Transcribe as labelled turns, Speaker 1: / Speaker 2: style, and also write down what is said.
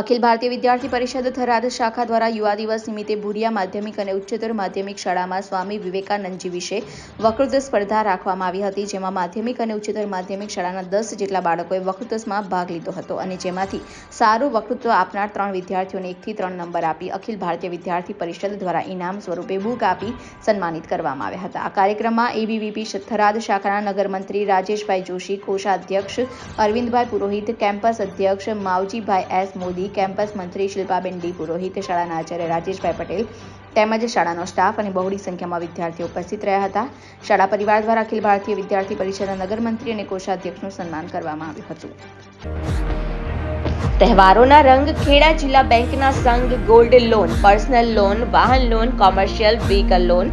Speaker 1: અખિલ ભારતીય વિદ્યાર્થી પરિષદ થરાદ શાખા દ્વારા યુવા દિવસ નિમિત્તે ભુરિયા માધ્યમિક અને ઉચ્ચતર માધ્યમિક શાળામાં સ્વામી વિવેકાનંદજી વિશે વક્તૃત્વ સ્પર્ધા રાખવામાં આવી હતી, જેમાં માધ્યમિક અને ઉચ્ચતર માધ્યમિક શાળાના દસ જેટલા બાળકોએ વક્તૃત્વમાં ભાગ લીધો હતો અને જેમાંથી સારું વક્તૃત્વ આપનાર ત્રણ વિદ્યાર્થીઓને એકથી ત્રણ નંબર આપી અખિલ ભારતીય વિદ્યાર્થી પરિષદ દ્વારા ઇનામ સ્વરૂપે બુક આપી સન્માનિત કરવામાં આવ્યા હતા. આ કાર્યક્રમમાં એબીવીપી થરાદ શાખાના નગરમંત્રી રાજેશભાઈ જોશી, કોષાધ્યક્ષ અરવિંદભાઈ પુરોહિત, કેમ્પસ અધ્યક્ષ માવજીભાઈ એસ મોદી કેમ્પસ મંત્રી શિલ્પાબેન ડી પુરોહિત, શાળાના આચાર્ય રાજેશભાઈ પટેલ તેમજ શાળાનો સ્ટાફ અને બહોળી સંખ્યામાં વિદ્યાર્થીઓ ઉપસ્થિત રહ્યા હતા. શાળા પરિવાર દ્વારા અખિલ ભારતીય વિદ્યાર્થી પરિષદના નગરમંત્રી અને કોષાધ્યક્ષનું સન્માન કરવામાં આવ્યું હતું. તહેવારોના રંગ ખેડા જિલ્લા બેંકના સંઘ ગોલ્ડ લોન, પર્સનલ લોન, વાહન loan, commercial vehicle loan